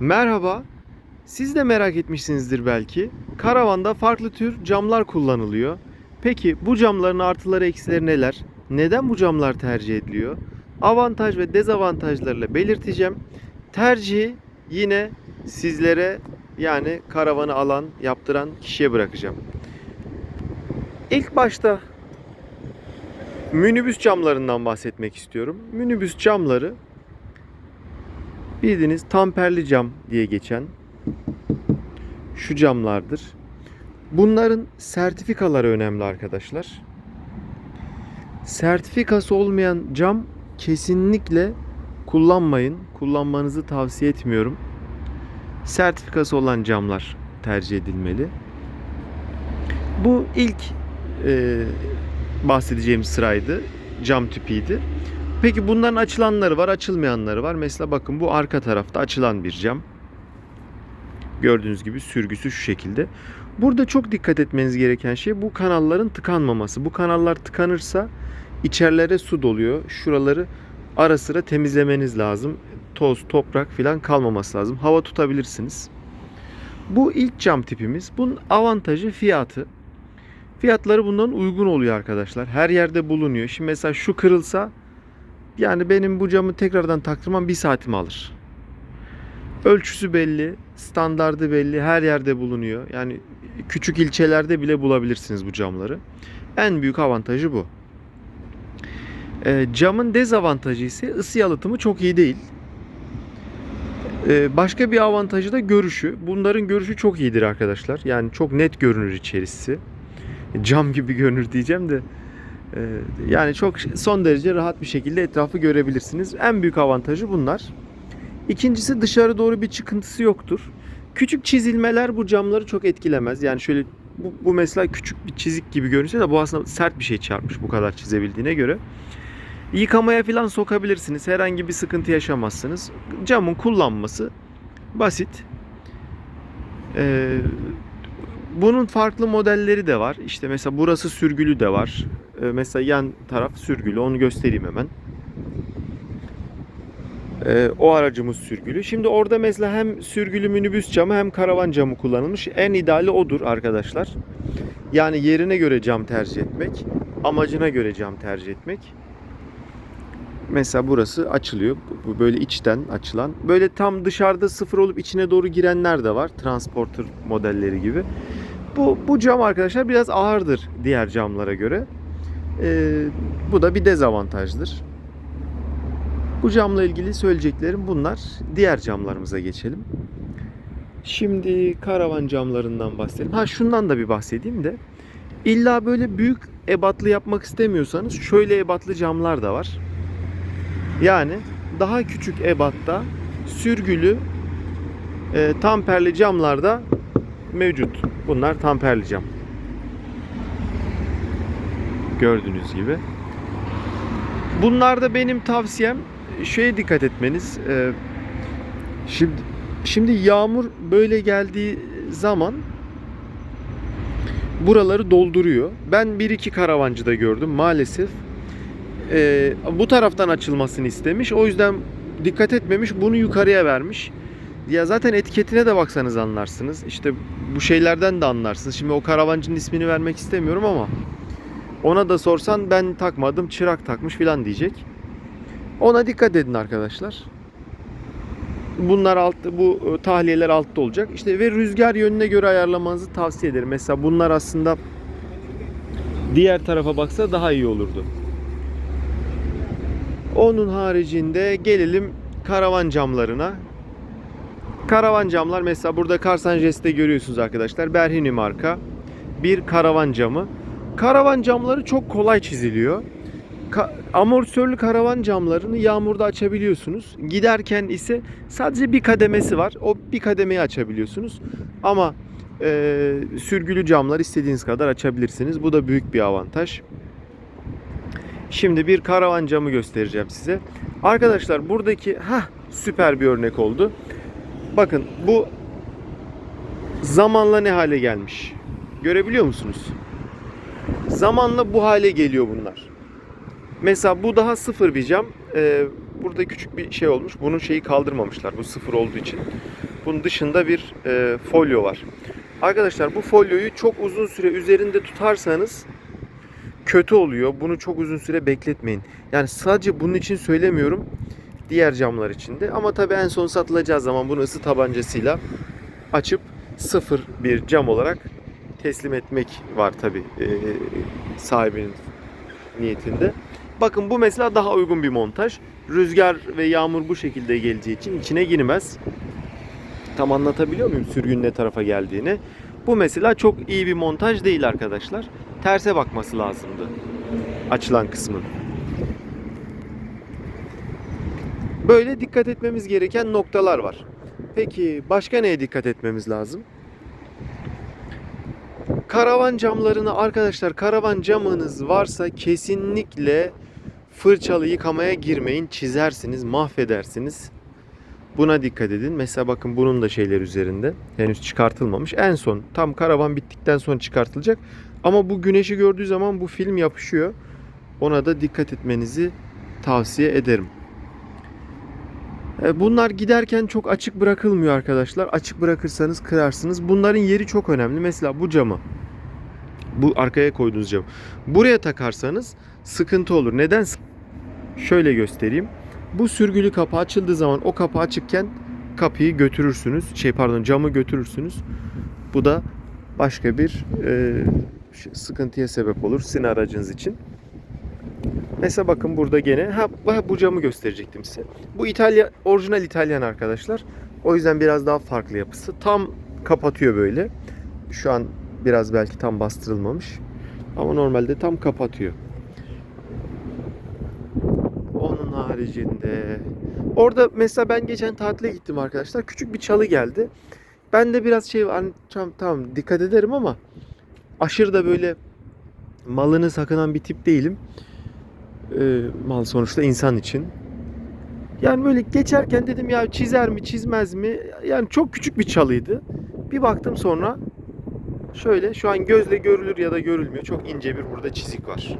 Merhaba. Siz de merak etmişsinizdir belki. Karavanda farklı tür camlar kullanılıyor. Peki bu camların artıları eksileri neler? Neden bu camlar tercih ediliyor? Avantaj ve dezavantajlarıyla belirteceğim. Tercihi yine sizlere yani karavanı alan, yaptıran kişiye bırakacağım. İlk başta minibüs camlarından bahsetmek istiyorum. Minibüs camları bildiğiniz tamperli cam diye geçen şu camlardır. Bunların sertifikaları önemli arkadaşlar. Sertifikası olmayan cam kesinlikle kullanmayın. Kullanmanızı tavsiye etmiyorum. Sertifikası olan camlar tercih edilmeli. Bu ilk e, bahsedeceğim sıraydı. Cam tipiydi. Peki bunların açılanları var, açılmayanları var. Mesela bakın bu arka tarafta açılan bir cam. Gördüğünüz gibi sürgüsü şu şekilde. Burada çok dikkat etmeniz gereken şey bu kanalların tıkanmaması. Bu kanallar tıkanırsa içerilere su doluyor. Şuraları ara sıra temizlemeniz lazım. Toz, toprak filan kalmaması lazım. Hava tutabilirsiniz. Bu ilk cam tipimiz. Bunun avantajı fiyatı. Fiyatları bundan uygun oluyor arkadaşlar. Her yerde bulunuyor. Şimdi mesela şu kırılsa yani benim bu camı tekrardan taktırmam bir saatimi alır. Ölçüsü belli, standardı belli, her yerde bulunuyor. Yani küçük ilçelerde bile bulabilirsiniz bu camları. En büyük avantajı bu. E, camın dezavantajı ise ısı yalıtımı çok iyi değil. E, başka bir avantajı da görüşü. Bunların görüşü çok iyidir arkadaşlar. Yani çok net görünür içerisi. Cam gibi görünür diyeceğim de. E, yani çok son derece rahat bir şekilde etrafı görebilirsiniz. En büyük avantajı bunlar. İkincisi dışarı doğru bir çıkıntısı yoktur. Küçük çizilmeler bu camları çok etkilemez. Yani şöyle bu, bu mesela küçük bir çizik gibi görünse de bu aslında sert bir şey çarpmış bu kadar çizebildiğine göre. Yıkamaya falan sokabilirsiniz. Herhangi bir sıkıntı yaşamazsınız. Camın kullanması basit. Ee, bunun farklı modelleri de var. İşte mesela burası sürgülü de var. Ee, mesela yan taraf sürgülü. Onu göstereyim hemen. Ee, o aracımız sürgülü. Şimdi orada mesela hem sürgülü minibüs camı hem karavan camı kullanılmış. En ideali odur arkadaşlar. Yani yerine göre cam tercih etmek, amacına göre cam tercih etmek. Mesela burası açılıyor. Bu- böyle içten açılan. Böyle tam dışarıda sıfır olup içine doğru girenler de var. Transporter modelleri gibi. Bu, bu cam arkadaşlar biraz ağırdır diğer camlara göre. Ee, bu da bir dezavantajdır. Bu camla ilgili söyleyeceklerim bunlar. Diğer camlarımıza geçelim. Şimdi karavan camlarından bahsedelim. Ha şundan da bir bahsedeyim de. İlla böyle büyük ebatlı yapmak istemiyorsanız şöyle ebatlı camlar da var. Yani daha küçük ebatta sürgülü e, tamperli camlar da mevcut. Bunlar tamperli cam. Gördüğünüz gibi. Bunlarda benim tavsiyem şeye dikkat etmeniz. e, şimdi şimdi yağmur böyle geldiği zaman buraları dolduruyor. Ben bir iki karavancıda gördüm maalesef. e, bu taraftan açılmasını istemiş. O yüzden dikkat etmemiş. Bunu yukarıya vermiş. Ya zaten etiketine de baksanız anlarsınız. İşte bu şeylerden de anlarsınız. Şimdi o karavancının ismini vermek istemiyorum ama ona da sorsan ben takmadım çırak takmış filan diyecek. Ona dikkat edin arkadaşlar. Bunlar altta bu e, tahliyeler altta olacak. İşte ve rüzgar yönüne göre ayarlamanızı tavsiye ederim. Mesela bunlar aslında diğer tarafa baksa daha iyi olurdu. Onun haricinde gelelim karavan camlarına. Karavan camlar mesela burada Karsan Jest'te görüyorsunuz arkadaşlar. Berhini marka bir karavan camı. Karavan camları çok kolay çiziliyor. Ka- amortisörlü karavan camlarını yağmurda açabiliyorsunuz. Giderken ise sadece bir kademesi var. O bir kademeyi açabiliyorsunuz. Ama e, sürgülü camlar istediğiniz kadar açabilirsiniz. Bu da büyük bir avantaj. Şimdi bir karavan camı göstereceğim size. Arkadaşlar buradaki ha süper bir örnek oldu. Bakın bu zamanla ne hale gelmiş. Görebiliyor musunuz? Zamanla bu hale geliyor bunlar. Mesela bu daha sıfır bir cam. Ee, burada küçük bir şey olmuş. Bunun şeyi kaldırmamışlar bu sıfır olduğu için. Bunun dışında bir e, folyo var. Arkadaşlar bu folyoyu çok uzun süre üzerinde tutarsanız kötü oluyor. Bunu çok uzun süre bekletmeyin. Yani sadece bunun için söylemiyorum. Diğer camlar için de. Ama tabii en son satılacağı zaman bunu ısı tabancasıyla açıp sıfır bir cam olarak teslim etmek var tabii e, sahibinin niyetinde. Bakın bu mesela daha uygun bir montaj. Rüzgar ve yağmur bu şekilde geleceği için içine girmez. Tam anlatabiliyor muyum sürgün ne tarafa geldiğini? Bu mesela çok iyi bir montaj değil arkadaşlar. Terse bakması lazımdı. Açılan kısmın. Böyle dikkat etmemiz gereken noktalar var. Peki başka neye dikkat etmemiz lazım? Karavan camlarını arkadaşlar karavan camınız varsa kesinlikle fırçalı yıkamaya girmeyin. Çizersiniz, mahvedersiniz. Buna dikkat edin. Mesela bakın bunun da şeyler üzerinde. Henüz çıkartılmamış. En son tam karavan bittikten sonra çıkartılacak. Ama bu güneşi gördüğü zaman bu film yapışıyor. Ona da dikkat etmenizi tavsiye ederim. E, Bunlar giderken çok açık bırakılmıyor arkadaşlar. Açık bırakırsanız kırarsınız. Bunların yeri çok önemli. Mesela bu camı. Bu arkaya koyduğunuz cam. Buraya takarsanız sıkıntı olur. Neden? Şöyle göstereyim. Bu sürgülü kapı açıldığı zaman o kapı açıkken kapıyı götürürsünüz. Şey pardon camı götürürsünüz. Bu da başka bir e, sıkıntıya sebep olur sizin aracınız için. Mesela bakın burada gene ha bu camı gösterecektim size. Bu İtalya orijinal İtalyan arkadaşlar. O yüzden biraz daha farklı yapısı. Tam kapatıyor böyle. Şu an biraz belki tam bastırılmamış. Ama normalde tam kapatıyor. Onun haricinde orada mesela ben geçen tatile gittim arkadaşlar. Küçük bir çalı geldi. Ben de biraz şey hani tamam, tamam dikkat ederim ama aşırı da böyle malını sakınan bir tip değilim. Ee, mal sonuçta insan için. Yani böyle geçerken dedim ya çizer mi çizmez mi? Yani çok küçük bir çalıydı. Bir baktım sonra şöyle şu an gözle görülür ya da görülmüyor. Çok ince bir burada çizik var.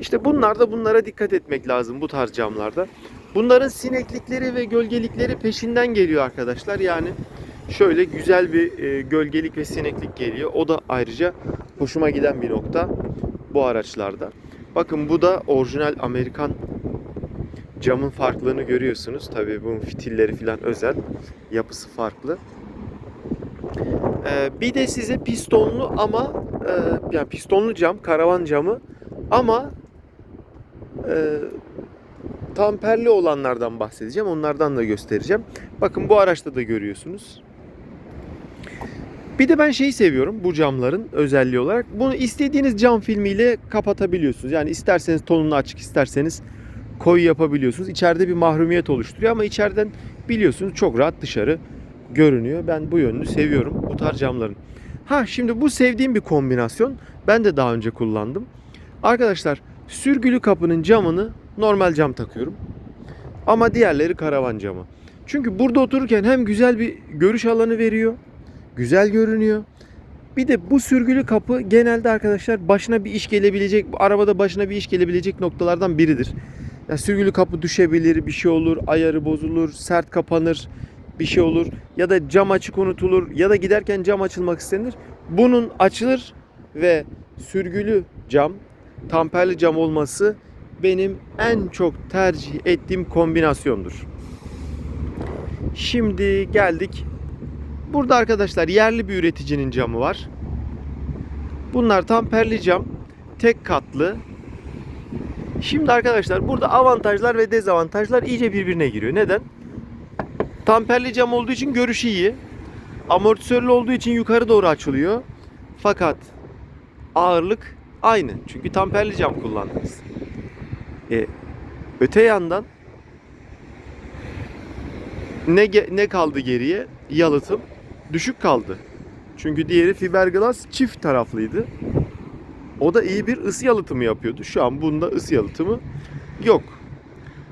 İşte bunlarda bunlara dikkat etmek lazım bu tarz camlarda. Bunların sineklikleri ve gölgelikleri peşinden geliyor arkadaşlar. Yani şöyle güzel bir e, gölgelik ve sineklik geliyor. O da ayrıca hoşuma giden bir nokta bu araçlarda. Bakın bu da orijinal Amerikan camın farklılığını görüyorsunuz. Tabii bunun fitilleri falan özel. Yapısı farklı. Ee, bir de size pistonlu ama e, yani pistonlu cam, karavan camı ama e, tamperli olanlardan bahsedeceğim. Onlardan da göstereceğim. Bakın bu araçta da görüyorsunuz. Bir de ben şeyi seviyorum bu camların özelliği olarak. Bunu istediğiniz cam filmiyle kapatabiliyorsunuz. Yani isterseniz tonunu açık, isterseniz koyu yapabiliyorsunuz. İçeride bir mahrumiyet oluşturuyor ama içeriden biliyorsunuz çok rahat dışarı görünüyor. Ben bu yönünü seviyorum bu tarz camların. Ha şimdi bu sevdiğim bir kombinasyon. Ben de daha önce kullandım. Arkadaşlar sürgülü kapının camını normal cam takıyorum. Ama diğerleri karavan camı. Çünkü burada otururken hem güzel bir görüş alanı veriyor. Güzel görünüyor. Bir de bu sürgülü kapı genelde arkadaşlar başına bir iş gelebilecek, arabada başına bir iş gelebilecek noktalardan biridir. Ya sürgülü kapı düşebilir, bir şey olur, ayarı bozulur, sert kapanır, bir şey olur ya da cam açık unutulur ya da giderken cam açılmak istenir. Bunun açılır ve sürgülü cam, tamperli cam olması benim en çok tercih ettiğim kombinasyondur. Şimdi geldik. Burada arkadaşlar yerli bir üreticinin camı var. Bunlar tamperli cam, tek katlı. Şimdi arkadaşlar burada avantajlar ve dezavantajlar iyice birbirine giriyor. Neden? Tamperli cam olduğu için görüşü iyi. Amortisörlü olduğu için yukarı doğru açılıyor. Fakat ağırlık aynı. Çünkü tamperli cam kullandınız. E, öte yandan ne ne kaldı geriye? Yalıtım düşük kaldı. Çünkü diğeri fiberglass çift taraflıydı. O da iyi bir ısı yalıtımı yapıyordu. Şu an bunda ısı yalıtımı yok.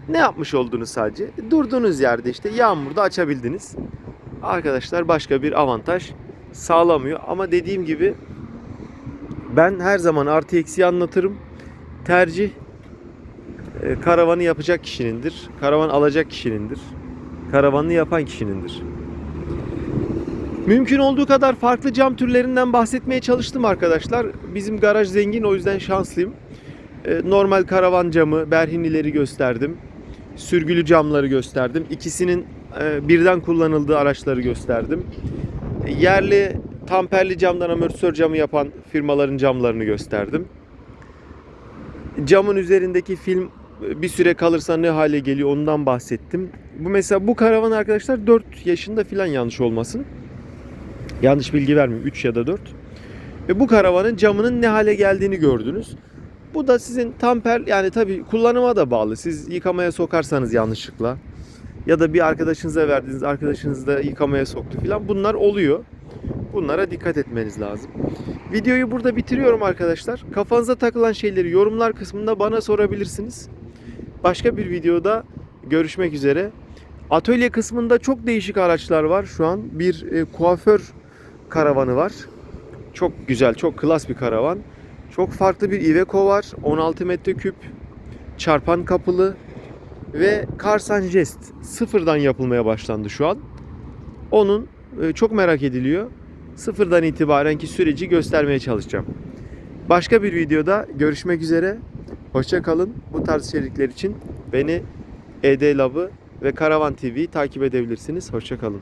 Ne yapmış oldunuz sadece? Durduğunuz yerde işte yağmurda açabildiniz. Arkadaşlar başka bir avantaj sağlamıyor. Ama dediğim gibi ben her zaman artı eksiği anlatırım. Tercih e, karavanı yapacak kişinindir. Karavan alacak kişinindir. Karavanını yapan kişinindir. Mümkün olduğu kadar farklı cam türlerinden bahsetmeye çalıştım arkadaşlar. Bizim garaj zengin o yüzden şanslıyım. Ee, Normal karavan camı, berhinileri gösterdim. Sürgülü camları gösterdim. İkisinin e, birden kullanıldığı araçları gösterdim. Yerli tamperli camdan amortisör camı yapan firmaların camlarını gösterdim. Camın üzerindeki film e, bir süre kalırsa ne hale geliyor ondan bahsettim. Bu mesela bu karavan arkadaşlar 4 yaşında filan yanlış olmasın. Yanlış bilgi vermeyeyim 3 ya da 4. Ve bu karavanın camının ne hale geldiğini gördünüz. Bu da sizin tamper yani tabii kullanıma da bağlı. Siz yıkamaya sokarsanız yanlışlıkla ya da bir arkadaşınıza verdiğiniz arkadaşınız da yıkamaya soktu filan bunlar oluyor. Bunlara dikkat etmeniz lazım. Videoyu burada bitiriyorum arkadaşlar. Kafanıza takılan şeyleri yorumlar kısmında bana sorabilirsiniz. Başka bir videoda görüşmek üzere. Atölye kısmında çok değişik araçlar var şu an. Bir e, kuaför karavanı var. Çok güzel, çok klas bir karavan. Çok farklı bir Iveco var. 16 metreküp çarpan kapılı ve Karsan Jest sıfırdan yapılmaya başlandı şu an. Onun e, çok merak ediliyor. Sıfırdan itibarenki süreci göstermeye çalışacağım. Başka bir videoda görüşmek üzere. Hoşça kalın. Bu tarz içerikler için beni ED Lab'ı ve Karavan TV'yi takip edebilirsiniz. Hoşça kalın.